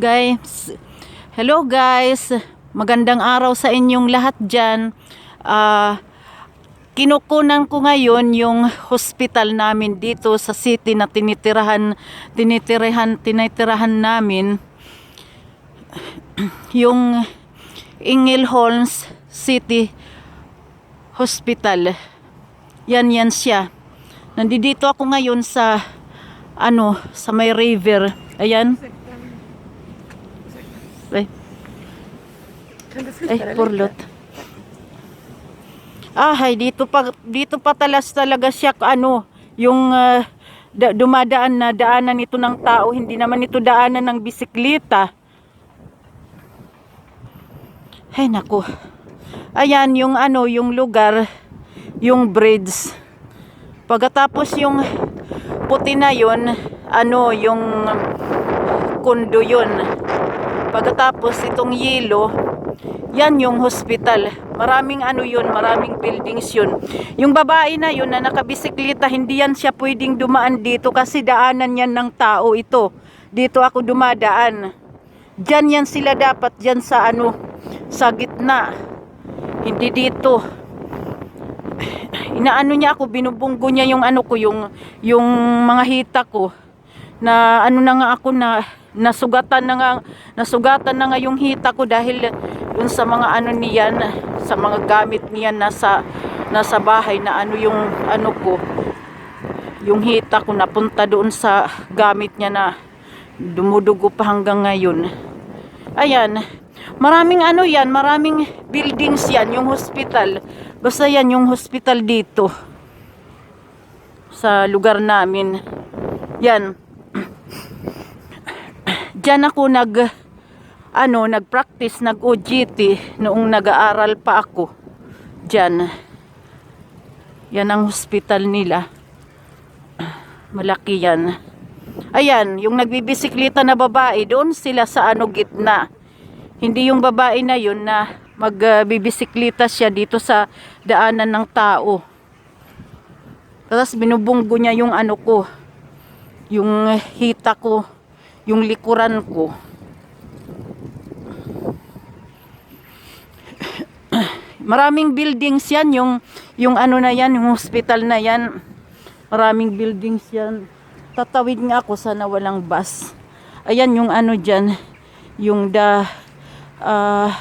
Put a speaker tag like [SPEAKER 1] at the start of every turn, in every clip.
[SPEAKER 1] Guys, hello guys. Magandang araw sa inyong lahat dyan. Ah, kinukunan ko ngayon yung hospital namin dito sa city na tinitirahan, tinitirahan, tinitirahan namin. Yung Ingel Holmes City Hospital. Yan yan siya. Nandito ako ngayon sa ano, sa may river. Ayan. Ay, ay, purlot. Ah, ay, dito pa, dito pa talas talaga siya, ano, yung da- dumadaan na daanan ito ng tao, hindi naman ito daanan ng bisikleta. Ay, naku. Ayan, yung ano, yung lugar, yung bridge. Pagkatapos yung puti na yun, ano, yung kundo yun. Pagkatapos itong yelo, yan yung hospital. Maraming ano yun, maraming buildings yun. Yung babae na yun na nakabisikleta, hindi yan siya pwedeng dumaan dito kasi daanan yan ng tao ito. Dito ako dumadaan. Diyan yan sila dapat, diyan sa ano, sa gitna. Hindi dito. Inaano niya ako, binubunggo niya yung ano ko, yung, yung mga hita ko. Na ano na nga ako na nasugatan na nga nasugatan na nga yung hita ko dahil dun sa mga ano niyan sa mga gamit niyan nasa nasa bahay na ano yung ano ko yung hita ko napunta doon sa gamit niya na dumudugo pa hanggang ngayon. Ayan maraming ano yan maraming buildings yan yung hospital. Basta yan yung hospital dito sa lugar namin. Yan Diyan ako nag ano, nag-practice, nag-OGT noong nag-aaral pa ako. Diyan. Yan ang hospital nila. Malaki yan. Ayan, yung nagbibisikleta na babae, doon sila sa ano gitna. Hindi yung babae na yun na magbibisikleta siya dito sa daanan ng tao. Tapos binubunggo niya yung ano ko, yung hita ko, yung likuran ko. Maraming buildings yan, yung, yung ano na yan, yung hospital na yan. Maraming buildings yan. Tatawid nga ako, sana walang bus. Ayan yung ano dyan, yung the uh,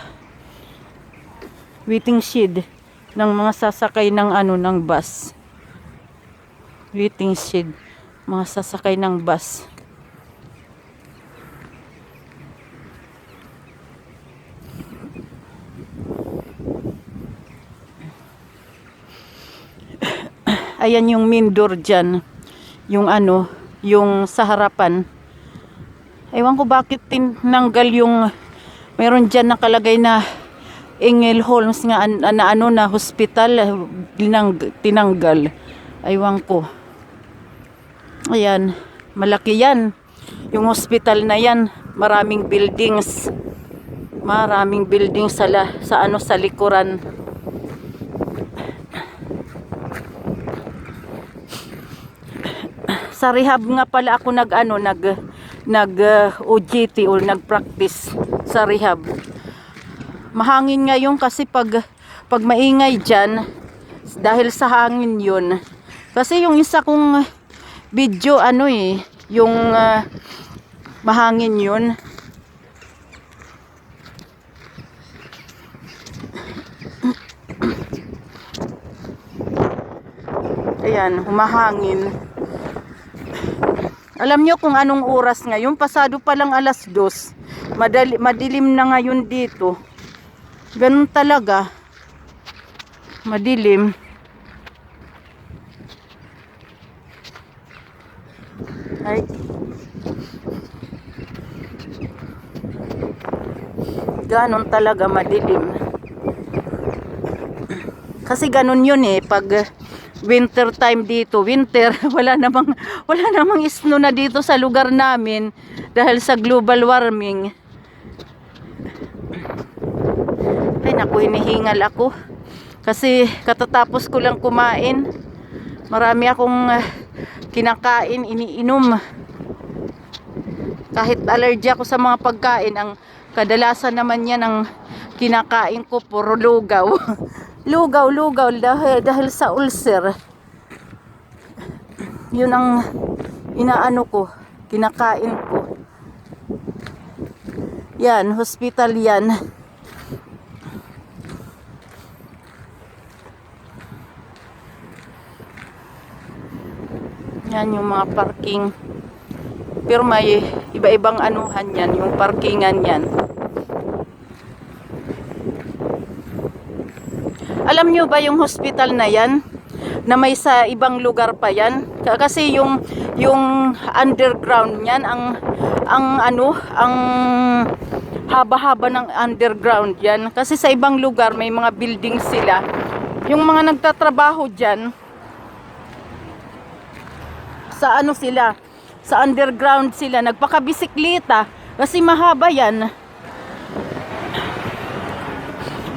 [SPEAKER 1] waiting shed ng mga sasakay ng ano ng bus. Waiting shed, mga sasakay ng bus. Ayan yung main door dyan. Yung ano, yung sa harapan. Ewan ko bakit tinanggal yung meron dyan nakalagay na Engel Holmes nga an- na ano na hospital tinang, tinanggal. Ewan ko. Ayan, malaki yan. Yung hospital na yan, maraming buildings. Maraming buildings sa, sa ano sa likuran. Sa rehab nga pala ako nag ano nag nag uh, OJT or nag practice sa rehab. Mahangin ngayon kasi pag pag maingay diyan dahil sa hangin 'yun. Kasi yung isa kong video ano eh yung uh, mahangin 'yun. Ayan, humahangin. Alam nyo kung anong oras ngayon? Pasado pa lang alas dos. Madali, madilim na ngayon dito. Ganun talaga. Madilim. Ay. Ganon talaga madilim. Kasi ganun yun eh. Pag winter time dito. Winter, wala namang wala namang snow na dito sa lugar namin dahil sa global warming. Ay naku, hinihingal ako. Kasi katatapos ko lang kumain. Marami akong ah, kinakain, iniinom. Kahit allergy ako sa mga pagkain, ang kadalasan naman yan ang kinakain ko puro lugaw. lugaw, lugaw dahil, dahil sa ulcer. Yun ang inaano ko, kinakain ko. Yan, hospital yan. Yan yung mga parking. Pero may iba-ibang anuhan yan, yung parkingan yan. Alam nyo ba yung hospital na yan? Na may sa ibang lugar pa yan? Kasi yung yung underground niyan ang ang ano, ang haba-haba ng underground yan. Kasi sa ibang lugar may mga building sila. Yung mga nagtatrabaho diyan sa ano sila, sa underground sila, nagpakabisikleta kasi mahaba yan.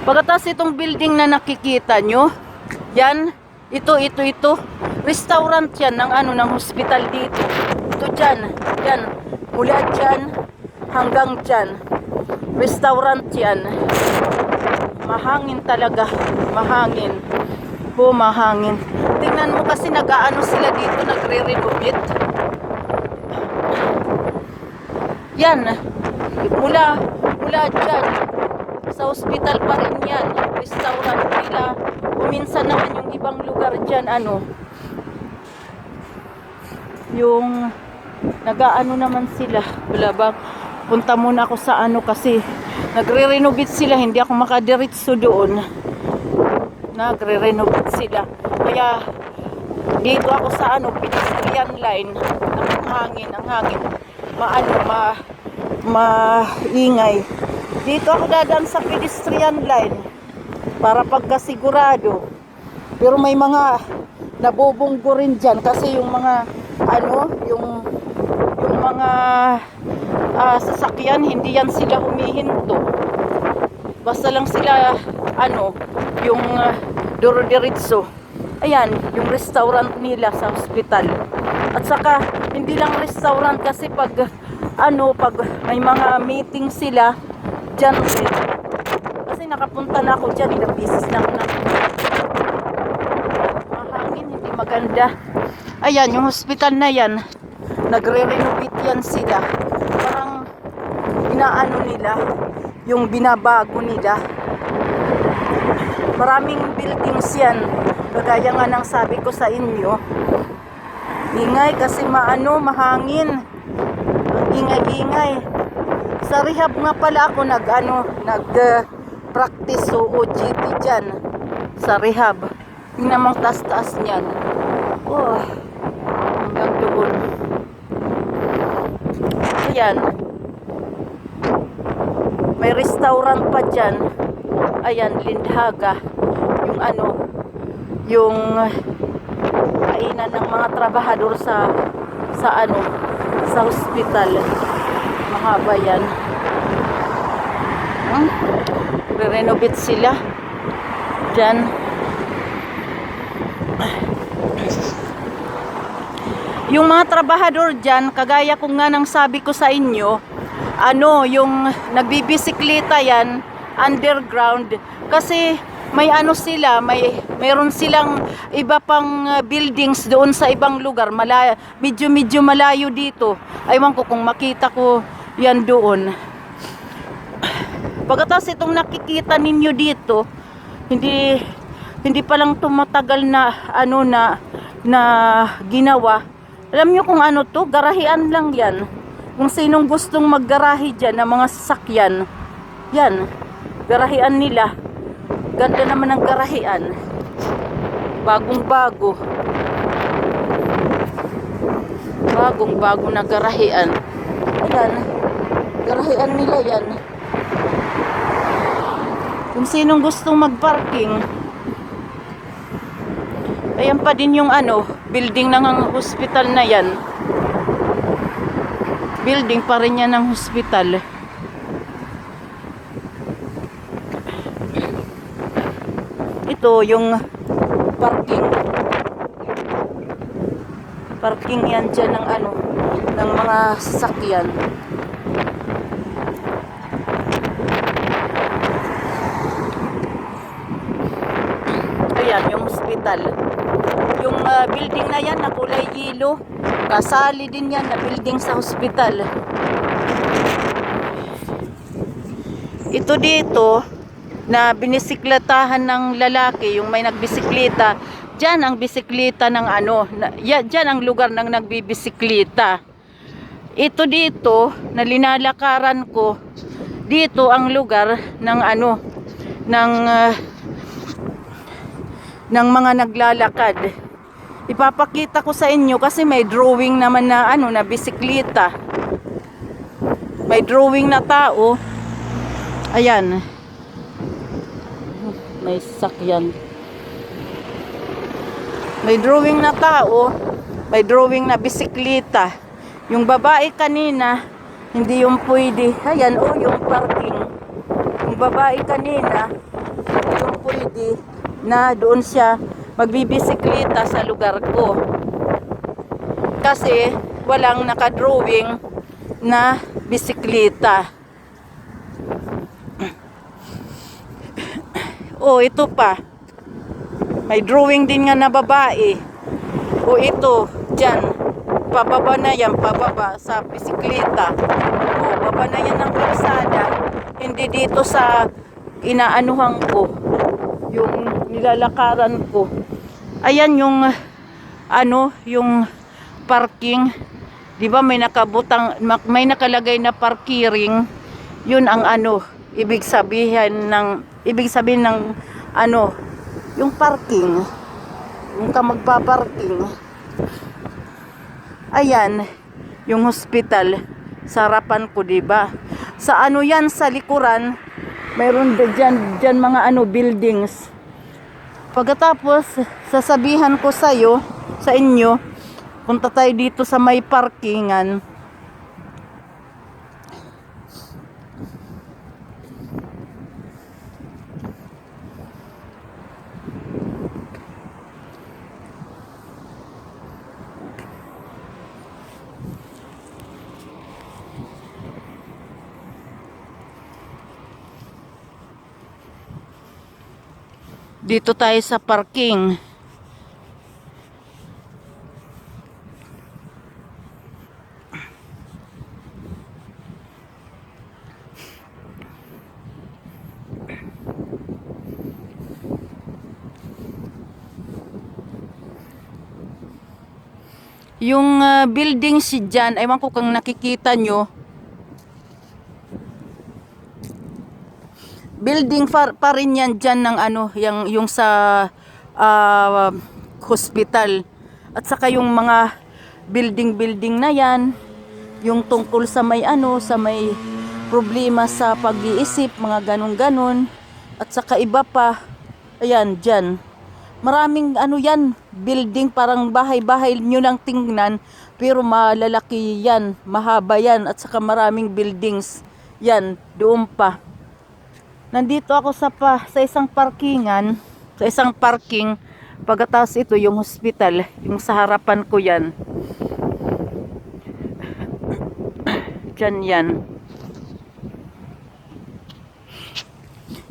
[SPEAKER 1] Pagkatas itong building na nakikita nyo, yan, ito, ito, ito, restaurant yan ng ano, ng hospital dito. Ito dyan, yan, mula dyan hanggang dyan. Restaurant yan. Mahangin talaga, mahangin. Po, mahangin. Tingnan mo kasi nag-aano sila dito, nagre-renovate. Yan. Mula, mula dyan. Sa hospital pa rin yan. Restaurant nila. O minsan naman yung ibang lugar dyan, ano. Yung nag-aano naman sila. Wala ba? Punta muna ako sa ano kasi nagre-renovate sila. Hindi ako makadiretso doon nagre-renovate sila. Kaya dito ako sa ano, pedestrian line. Ang hangin, ang hangin. Maano, ma maingay. Dito ako dadaan sa pedestrian line para pagkasigurado. Pero may mga nabubunggo rin dyan kasi yung mga ano, yung yung mga ah, sasakyan, hindi yan sila humihinto. Basta lang sila, ano, yung uh, Duro Diritso. Ayan, yung restaurant nila sa hospital. At saka, hindi lang restaurant kasi pag, ano, pag may mga meeting sila, dyan rin. Kasi nakapunta na ako dyan, ilang beses na ako na. Mahangin, hindi maganda. Ayan, yung hospital na yan, nagre-renovate yan sila. Parang, inaano nila, yung binabago nila. Maraming buildings yan. Kagaya nga ng sabi ko sa inyo. Ingay kasi maano, mahangin. Ingay-ingay. Sa rehab nga pala ako nag ano, nag uh, practice o OGT dyan. Sa rehab. Tingnan mong taas-taas niyan. Oh, doon. Ayan. May restaurant pa dyan. Ayan, Lindhaga. Yung ano, yung kainan ng mga trabahador sa sa ano, sa hospital. Mahaba yan. Hmm? Re-renovate sila. Dyan. Yung mga trabahador dyan, kagaya kung nga nang sabi ko sa inyo, ano, yung nagbibisikleta yan, underground, kasi may ano sila, may meron silang iba pang uh, buildings doon sa ibang lugar, malaya, medyo medyo malayo dito. Aywan ko kung makita ko yan doon. Pagkatapos itong nakikita ninyo dito, hindi hindi pa lang tumatagal na ano na na ginawa. Alam nyo kung ano to? Garahian lang yan. Kung sinong gustong maggarahe dyan ng mga sasakyan, yan, garahian nila. Ganda naman ng garahian. Bagong bago. Bagong bago na garahian. Ayan, garahian nila yan. Kung sinong gustong magparking, ayan pa din yung ano, building ng hospital na yan. Building pa rin yan ng hospital. Ito yung parking. Parking yan dyan ng ano, ng mga sasakyan. hospital. Building na yan na kulay yelo, kasali din yan na building sa hospital. Ito dito, na binisikletahan ng lalaki, yung may nagbisikleta, dyan ang bisikleta ng ano, na, ya, dyan ang lugar ng nagbibisikleta. Ito dito, na linalakaran ko, dito ang lugar ng ano, ng, ah, ng mga naglalakad. Ipapakita ko sa inyo kasi may drawing naman na ano, na bisikleta. May drawing na tao. Ayan. May sakyan. May drawing na tao, may drawing na bisikleta. Yung babae kanina, hindi yung pwede. Ayan, oh, yung parking. Yung babae kanina, yung pwede na doon siya magbibisikleta sa lugar ko. Kasi walang nakadrawing na bisikleta. Oh, ito pa. May drawing din nga na babae. O ito, dyan. Pababa na yan, pababa sa bisikleta. O, baba na yan ng kalsada. Hindi dito sa inaanuhan ko. Yung nilalakaran ko. Ayan yung, ano, yung parking. Di ba may nakabutang, may nakalagay na parkiring. Yun ang ano, ibig sabihin ng, ibig sabihin ng, ano, yung parking, yung ka magpaparking, ayan, yung hospital, sa harapan ko, di ba? Sa ano yan, sa likuran, mayroon din dyan, dyan mga ano, buildings. Pagkatapos, sasabihan ko sa'yo, sa inyo, punta tayo dito sa may parkingan. Dito tayo sa parking. Yung ah, building si Jan, ewan ko kung nakikita nyo, building pa, pa rin yan dyan ng ano, yung, yung sa ah, hospital. At saka yung mga building-building na yan, yung tungkol sa may ano, sa may problema sa pag-iisip, mga ganun-ganun. At saka iba pa, ayan, dyan. Maraming ano yan, building parang bahay-bahay nyo nang tingnan, pero malalaki yan, mahaba yan, at saka maraming buildings. Yan, doon pa. Nandito ako sa pa, sa isang parkingan, sa isang parking. Pagkatapos ito yung hospital, yung sa harapan ko yan. Diyan yan.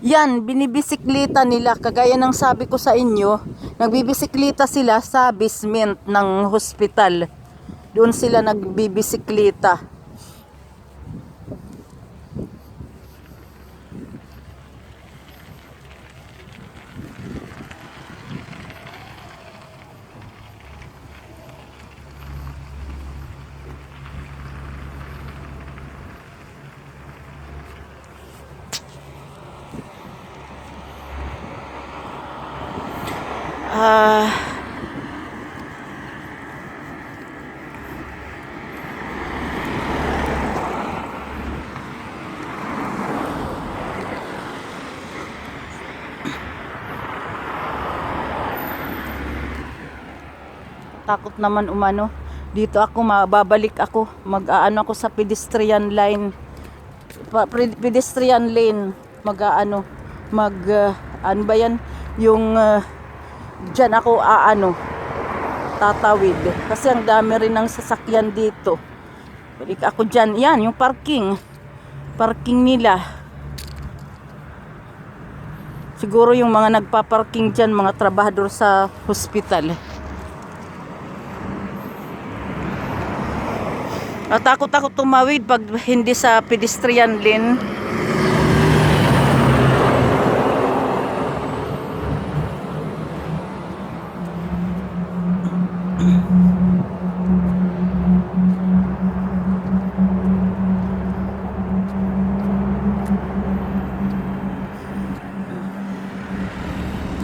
[SPEAKER 1] Yan, binibisikleta nila. Kagaya ng sabi ko sa inyo, nagbibisikleta sila sa basement ng hospital. Doon sila nagbibisikleta. Ah. takot naman umano. Dito ako mababalik ako. Mag-aano ako sa pedestrian line. Pedestrian lane. Mag-aano mag ah, ano ba yan? Yung uh, Diyan ako aano tatawid. Kasi ang dami rin ng sasakyan dito. Balik ako dyan yan yung parking. Parking nila. Siguro yung mga nagpaparking dyan, mga trabahador sa hospital. Natakot ako tumawid pag hindi sa pedestrian lane.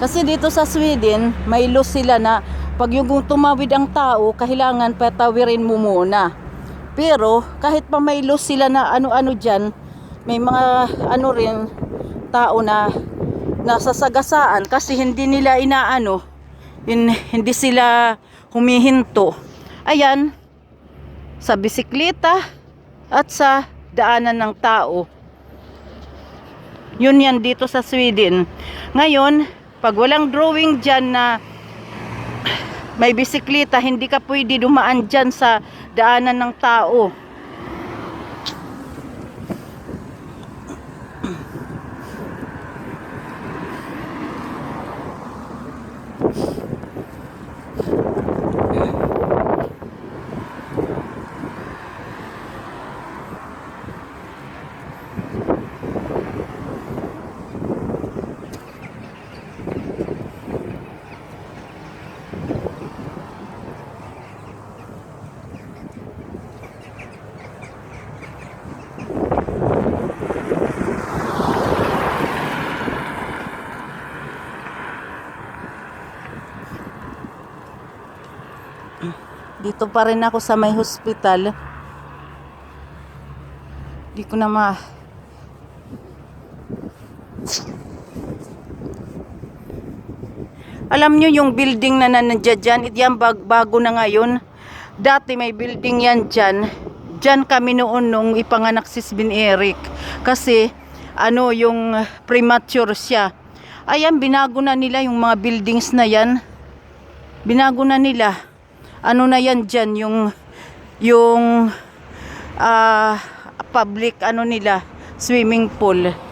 [SPEAKER 1] Kasi dito sa Sweden, may law sila na pag yung tumawid ang tao, kailangan patawirin mo muna. Pero kahit pa may law sila na ano-ano dyan, may mga ano rin tao na nasasagasaan kasi hindi nila inaano, hin- hindi sila humihinto. Ayan, sa bisikleta at sa daanan ng tao. Yun yan dito sa Sweden. Ngayon, pag walang drawing dyan na may bisikleta, hindi ka pwede dumaan dyan sa daanan ng tao. Dito pa rin ako sa may hospital. Di ko na ma... Alam nyo yung building na nandiyan dyan, yan bag, bago na ngayon. Dati may building yan dyan. Dyan kami noon nung ipanganak si Bin Eric. Kasi ano yung premature siya. Ayan, binago na nila yung mga buildings na yan. Binago na nila. Ano na yan dyan, yung yung ah, public ano nila, swimming pool.